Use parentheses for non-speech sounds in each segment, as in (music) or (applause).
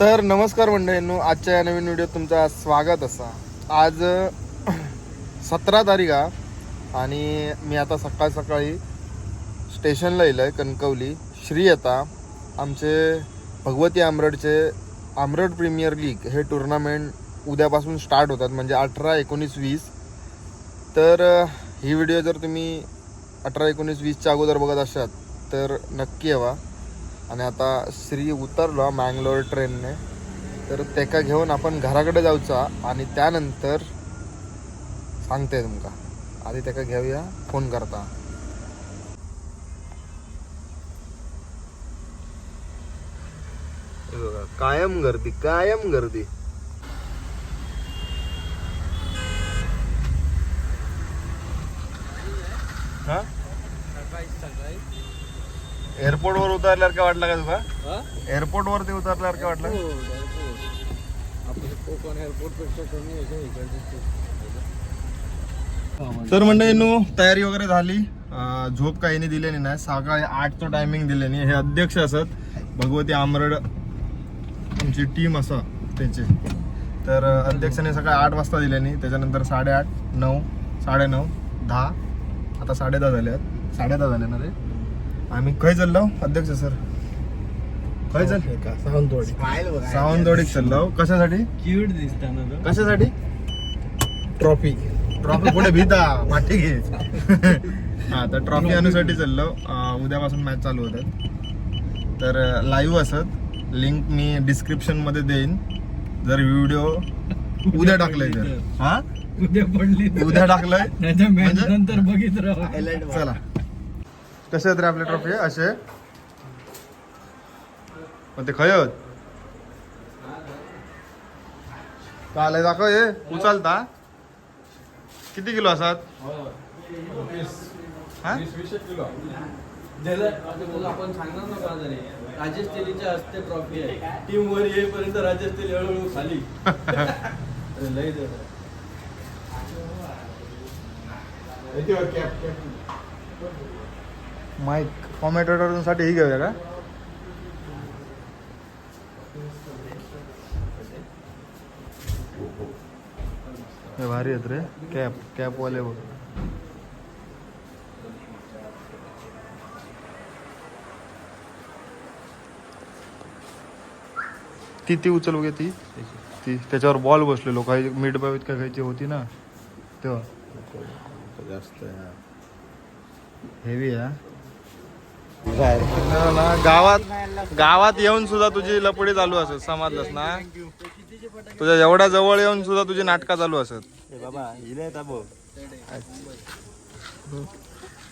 तर नमस्कार मंडळींनो आजच्या या नवीन व्हिडिओत तुमचा स्वागत असा. आज (clears throat) सतरा तारीख हा. आणि मी आता सकाळ सकाळी स्टेशनला येलो आहे कणकवली. श्री आता आमचे भगवती आमरडचे आमरड प्रीमियर लीग हे टुर्नामेंट उद्यापासून स्टार्ट होतात म्हणजे अठरा एकोणीस वीस. तर ही व्हिडिओ जर तुम्ही अठरा एकोणीस वीसच्या अगोदर बघत असाल तर नक्की हवा आणि आता श्री उतरलो मँगलोर ट्रेनने. तर तेका घेऊन आपण घराकडे जाऊचा आणि त्यानंतर सांगते तुमका. आधी तेका घेऊया फोन करता. कायम गर्दी कायम गर्दी हा एअरपोर्ट वर उतरल्यावर काय वाटलं का तुका एअरपोर्ट वरती उतरल्यावर काय वाटलं? तर मंडळींनो तयारी वगैरे झाली. अं, झोप काही नाही दिलेली नाही. सकाळी आठचं टायमिंग दिले नाही हे अध्यक्ष असत. भगवती आमरड आमची टीम असं त्यांची. तर अं, अध्यक्षाने सकाळी आठ वाजता दिले नाही त्याच्यानंतर साडेआठ नऊ साडेनऊ दहा. आता साडे दहा झाले आहेत. साडे दहा झाले ना रे? आम्ही खय चाललो? अध्यक्ष सर. खय चाल? सावंतवाडी. सावंतवाडीत चाललो. कशासाठी? क्यूट दिसताना कशासाठी? ट्रॉफी ट्रॉफी पुढे भीता. पाठी घे. हा तर ट्रॉफी आणण्यासाठी चाललो. उद्यापासून मॅच चालू होतात. तर लाईव्ह असत. लिंक मी डिस्क्रिप्शनमध्ये देईन. जर व्हिडिओ उद्या टाकलंय तर. (laughs) हा? उद्या पडली उद्या टाकलंय? म्हणजे? नंतर बघित चला. कसे आहेत रे आपले ट्रॉफी? असे? पण ते खय आहेत. काल दाखव हे. उचलता. किती किलो असतात? आपण सांगणार ना का जरी राजेश तेलीच्या हस्ते ट्रॉफी आहे टीम वर येईपर्यंत राजेश तेली हळूहळू खाली अरे लय दे माईक कॉमेंटेटरसाठी ही घेऊया का? हे भारी आहेत रे. कॅप कॅपवाले बघ. ती ती उचल बघे ती. ती त्याच्यावर बॉल बसलेलो. काही मिड बावीत काय खायची होती ना तेव्हा. जास्त हेवी आहे गावात गावात येऊन सुद्धा तुझी लपडी चालू असत समजलंस ना? तुझ्या एवढ्या जवळ येऊन सुद्धा तुझी नाटका चालू असत बाबा हिले ताबो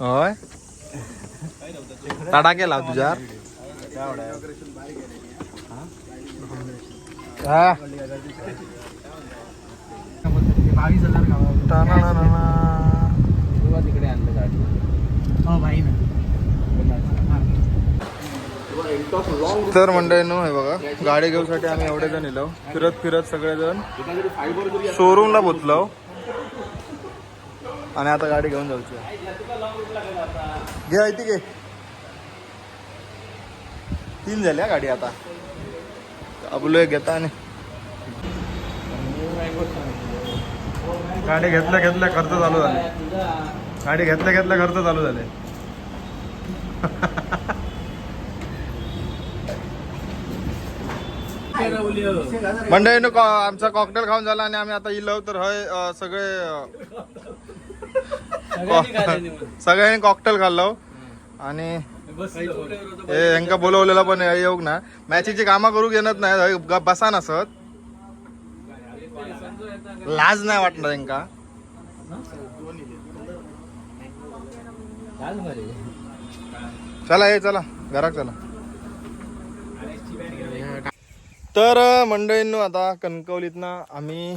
होय? तडाके लाव तुझ्या? हा. बावीस हजार. तिकडे आणलं गाडी हो भाई ना. तर मंडळींनो हे बघा गाडी घेऊसाठी आम्ही एवढे जण येलो. फिरत फिरत सगळेजण शोरूमला पोचलो. आणि आता गाडी घेऊन जाऊची घ्या घे आहे ती घे. तीन झाल्या गाडी आता. आपलो एक घेता आणि. गाडी घेतल्या घेतल्या खर्च चालू झाले. गाडी घेतल्या घेतल्या खर्च चालू झाले. (laughs) मंडळीनं आमचा कॉकटेल खाऊन झाला आणि आम्ही आता इलो तर हय सगळे सगळ्यांनी कॉकटेल खाल्लो. आणि हे यांका बोलवलेलं पण हे येऊक ना. मॅचीची कामं करू घेणत नाही बसा नसत लाज नाही वाटणार यांका. चला ये चला. घरात चला. तर मंडळींनो आता कणकवलीतनं आम्ही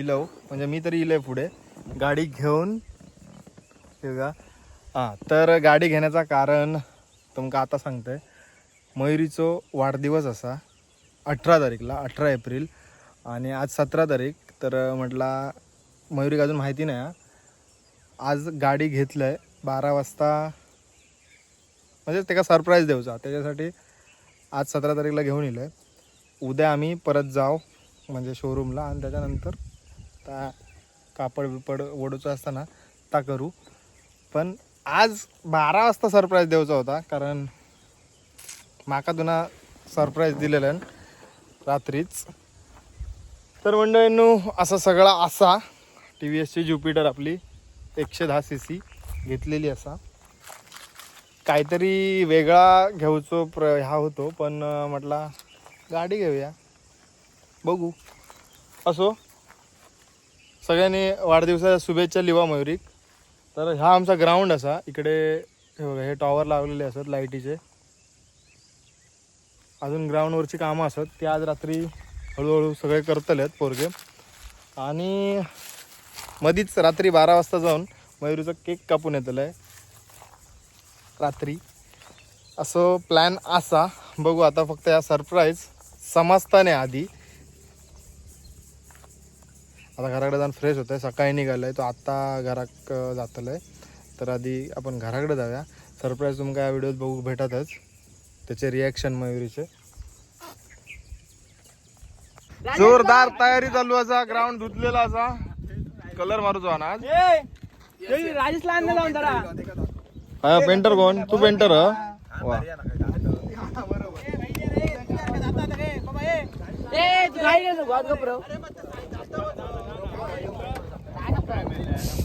इलो म्हणजे मी तरी इलोय पुढे गाडी घेऊन हे बघा. हां तर गाडी घेण्याचा कारण तुमका आता सांगतोय. मयुरीचो वाढदिवस असा अठरा तारीखला अठरा एप्रिल आणि आज सतरा तारीख तर म्हटला मयुरीक अजून माहिती नाही आज गाडी घेतलं आहे बारा वाजता म्हणजे त्याला सरप्राईज देऊचा. त्याच्यासाठी आज सतरा तारीखला घेऊन येलं आहे उद्या आम्ही परत जाऊ म्हणजे शोरूमला आणि त्याच्यानंतर त्या कापड बिपड ओढूचं असताना ता करू. पण आज बारा वाजता सरप्राईज द्यायचा होता कारण माका तुना सरप्राईज दिलेलं रात्रीच. तर मंडळींनो असा सगळा असा टी व्ही एसची ज्युपिटर आपली एकशे दहा सी सी घेतलेली असा. काहीतरी वेगळा घेऊचो प्र ह्या होतो पण म्हटला गाडी घेऊया. बघू. असो. सगळ्यांनी वाढदिवसाच्या शुभेच्छा लिवा मयुरीक. तर हा आमचा ग्राउंड असा. इकडे हे बघा हे टॉवर लावलेले असत लाईटीचे. अजून ग्राउंडवरची कामं असत. ते आज रात्री हळूहळू सगळे करतलेत पोरगे. आणि मधीच रात्री बारा वाजता जाऊन मयुरीचा केक कापून येतलं आहे रात्री. असं प्लॅन असा. बघू आता फक्त या सरप्राईज समजताने आधी. आता घराकडे जाऊन फ्रेश होत आहे सकाळी निघालं आहे तो आत्ता घराक जातलं आहे तर आधी आपण घराकडे जाऊया. सरप्राईज तुमका या व्हिडिओत बघू भेटतच. त्याचे रिॲक्शन मयुरीचे. जोरदार तयारी चालू असा. ग्राउंड धुतलेला असा. कलर मारूचो हा ना आज हा पेंटर कोण? तू पेंटर वा.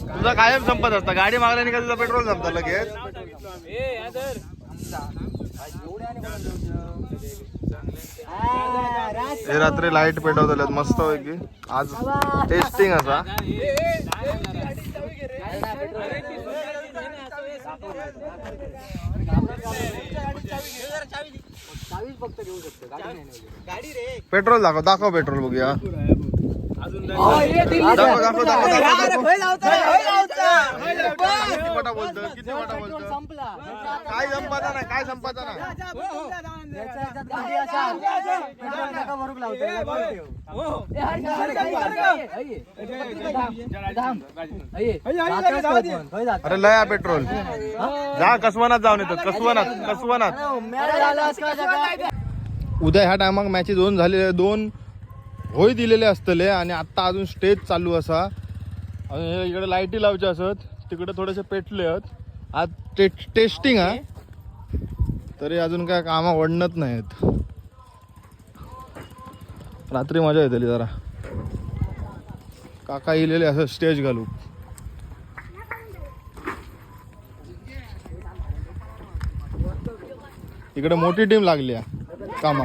तुझा कायम संपत असता गाडी मागल्याने का तुझा पेट्रोल संपता लगेच हे रात्री लाइट पेटवतल्यात मस्त पैकी आज टेस्टिंग असा पेट्रोल दाखव दाखव पेट्रोल बघूया. दाखव दाखव बोलतं किती पटा बोलतं काय संपाचा नाही काय संपाचा नाही अरे लया पेट्रोल जा कसवनात जाऊन येतात कसवनात कसवनात उद्या ह्या टायमाक मॅचेस दोन झालेले दोन होय दिलेले असतले आणि आत्ता अजून स्टेज चालू असा आणि इकडे लाईटी लावचे असत तिकडे थोडेसे पेटले आहेत आज टे टेस्टिंग हा तरी अजून काय कामा वडणत नाहीत रात्री मजा येतली जरा काका इलेले असं स्टेज घालू इकडे मोठी टीम लागली आहे कामा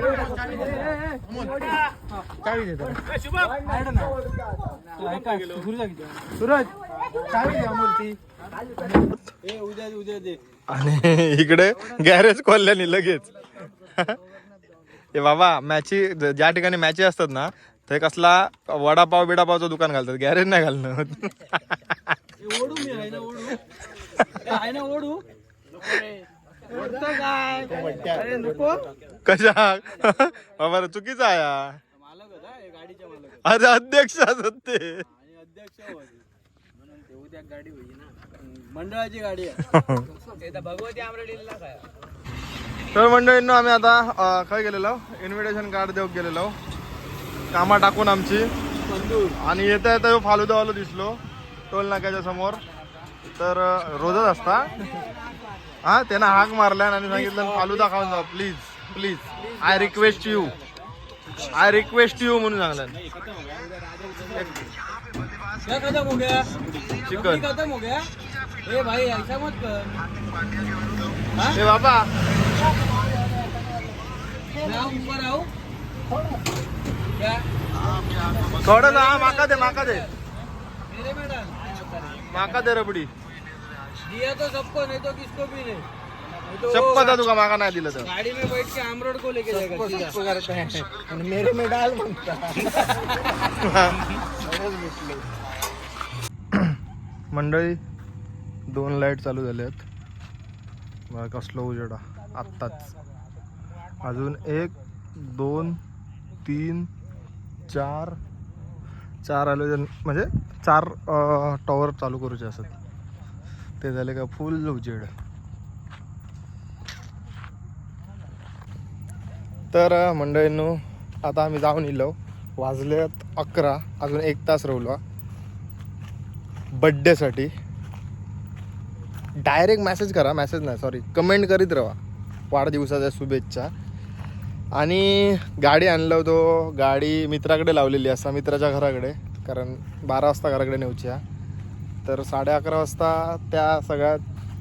उद्या उद्या दे आणि इकडे गॅरेज खोलल्याने लगेच. हे बाबा मॅची ज्या ठिकाणी मॅची असतात ना ते कसला वडापाव बिडापावचं दुकान घालतात. गॅरेज नाही घालणं ओढू मी आहे ना ओढू. ए, आहे ना ओढू ओढतो काय अरे नको कशा? बाबा रे, चुकीचं आहे हा. मालक होता हे गाडीच्या मालक अरे अध्यक्ष असत ते. मंडळाची गाडी (laughs) काय तर मंडळींनो आम्ही आता काय गेलेलो? इन्व्हिटेशन कार्ड देऊ गेलेलो. कामा टाकून आमची. आणि येता येता फालुदावाला दिसलो. टोल नाक्याच्या समोर. तर रोजच असता. हा त्यानं हाक मारल्या आणि सांगितलं फालुदा खाऊन जा please please I request you I request you म्हणून सांगलं खत्म हो गया चिकन. खत्म हो गया ए भाई ऐसा मत कर. हे? बाबा. मैं ऊपर आऊं क्या थोडं हा माका दे माका दे. मेरे माका दे रबडी. दिया तो सबको नहीं तो किसको भी नहीं. शपथ आहे तुका माका नाही दिलं तर. गाड़ी में बैठ के आमरोड को लेके जाएगा सीधा मेरे में डाल मंडळी दोन लाइट चालू झाले आहेत बघा कसलं उजेडा. आत्ताच. अजून एक दोन तीन चार. चार आले म्हणजे चार टॉवर चालू करूचे असत. ते झाले का फुल उजेड. तर मंडळींनो आता आम्ही जाऊन येलो वाजलेत अकरा अजून एक तास राहिलो बड्डेसाठी डायरेक्ट मेसेज करा मेसेज नाही सॉरी कमेंट करीत राहा. वाढदिवसाच्या शुभेच्छा. आणि गाडी आणलं होतो. गाडी मित्राकडे लावलेली असा मित्राच्या घराकडे. कारण बारा वाजता घराकडे नेऊची तर साडे अकरा वाजता त्या सगळ्या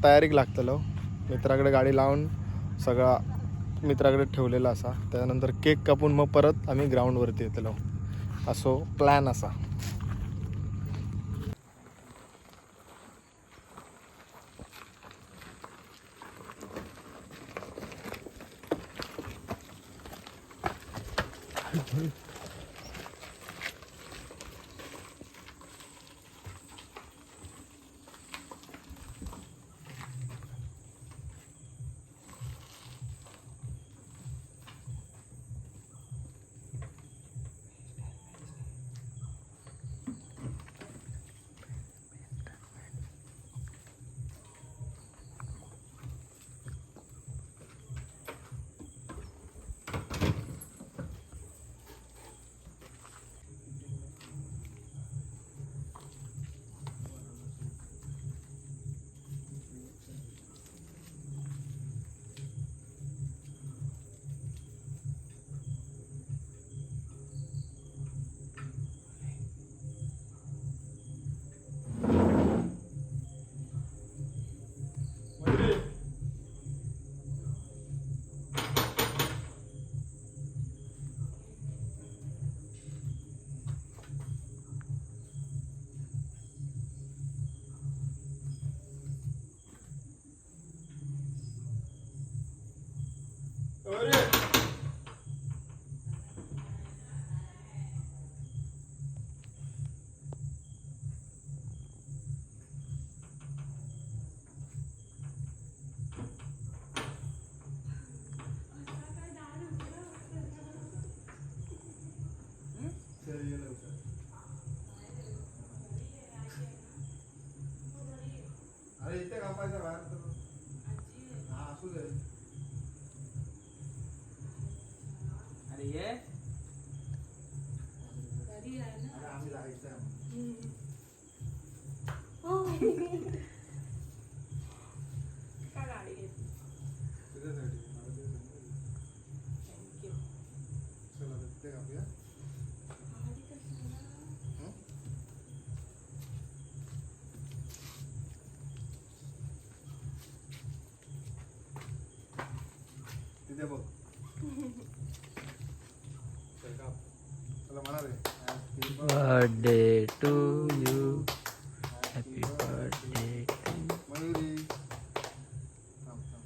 तयारीक लागतलो. मित्राकडे गाडी लावून सगळा मित्राकडे ठेवलेला असा. त्यानंतर केक कापून मग परत आम्ही ग्राउंडवरती येतलो. असो प्लॅन असा. अरे इथे कापायचं तिथे बघ चल काप. चला म्हणा रे Happy birthday to you Happy happy birthday Mayuri थांब, थांब.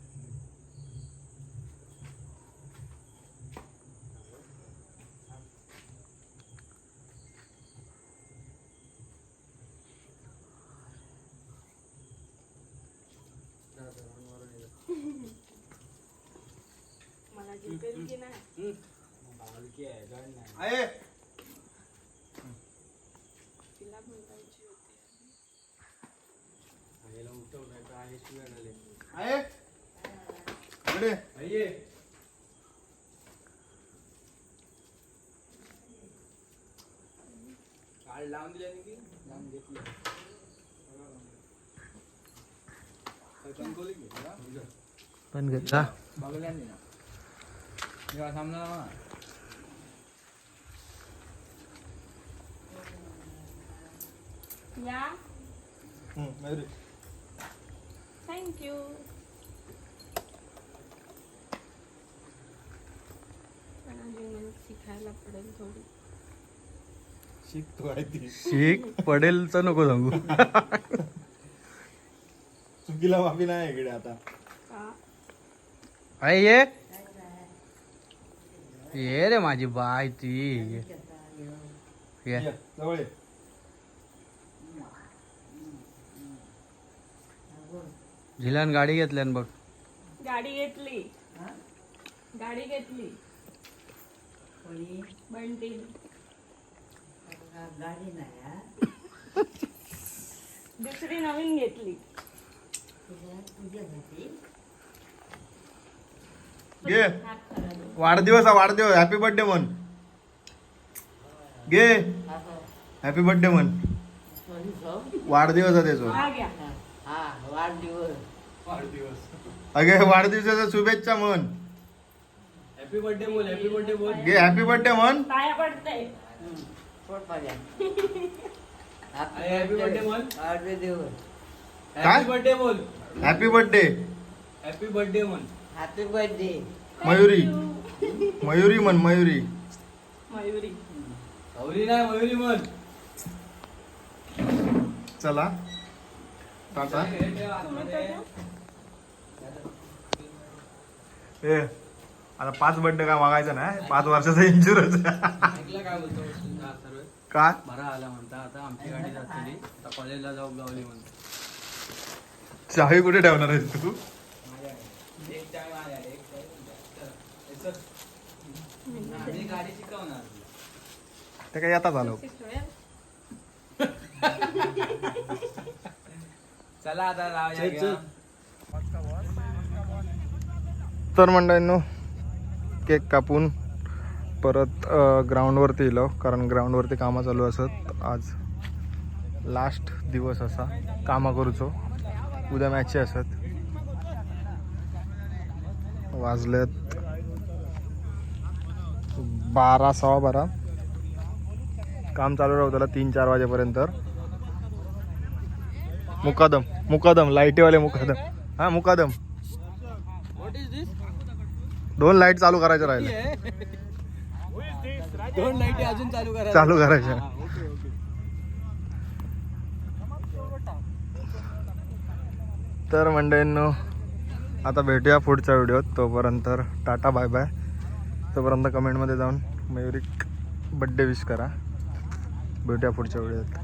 मला जिंकेल की नाही आहे. तिला बोलायची होती आहे. इकडे. ये काल लावून दिल्या की लावून घेतली. पण घेतला बघल्या जेव्हा सामना या हं, थँक्यू शिकायला पडेल थोडी शिकतो आहे ती शिक पडेल तर नको सांगू चुकीला माफी नाही इकडे आता का आहे ये ये रे माझी बाय ती ये. ये ये, जवळ ये. झिलान गाडी घेतल्यान बघ गाडी घेतली गाडी घेतली बंटी गाडी नाही हा. दुसरी नवीन घेतली तुझ्या तुझ्यासाठी घे हात करा दे. वाढदिवस हा वाढदिवस. हॅपी बर्थडे म्हण. घे. असं हॅपी बर्थडे म्हण. वाढदिवस आहे त्याचो. हा वाढदिवस अगे वाढदिवसाच्या शुभेच्छा म्हण. हॅपी बर्थडे बोल हॅपी बर्थडे बोल घे हॅपी बर्थडे म्हण. बोल. वाढदिवस काय? हॅपी बर्थडे बोल हॅपी बर्थडे हॅपी बर्थडे म्हण. हॅपी बर्थडे मयुरी मयुरी म्हण मयुरी. मयुरी. नाही मयुरी म्हण. चला. टाटा. ए आता पाच बर्थडे काय मागायचं ना? पाच वर्षाचा इन्शुरन्स ऐकलं काय बोलतो हा, सर्व? का? बरा आला म्हणता आता आमची गाडी जातली आता कॉलेजला जाऊ गावली म्हणता चावी कुठे ठेवणार आहेस तू एक टाइम आला एक time. चल. आम्ही गाडी शिकवणार ते काय आता झालं चला आता जाऊया तर मंडळींनो केक कापून परत ग्राउंडवरती येलो कारण ग्राउंडवरती कामं चालू असत. आज लास्ट दिवस असा कामा करूचो. उद्या मॅच असत. वाजलेत बारा सव्वा बारा काम चालू राहू त्याला तीन चार वाजेपर्यंत. मुकादम मुकादम लाईटीवाले मुकादम. हा मुकादम. दोन लाइट चालू करायच्या राहिले दोन लाईटी अजून चालू करा चालू करायच्या. तर मंडळींनो आता भेटूया पुढच्या व्हिडिओत. तोपर्यंत टाटा बाय बाय. तोपर्यंत कमेंटमध्ये जाऊन मयुरिक बड्डे विश करा. भेटूया पुढच्या वेळेत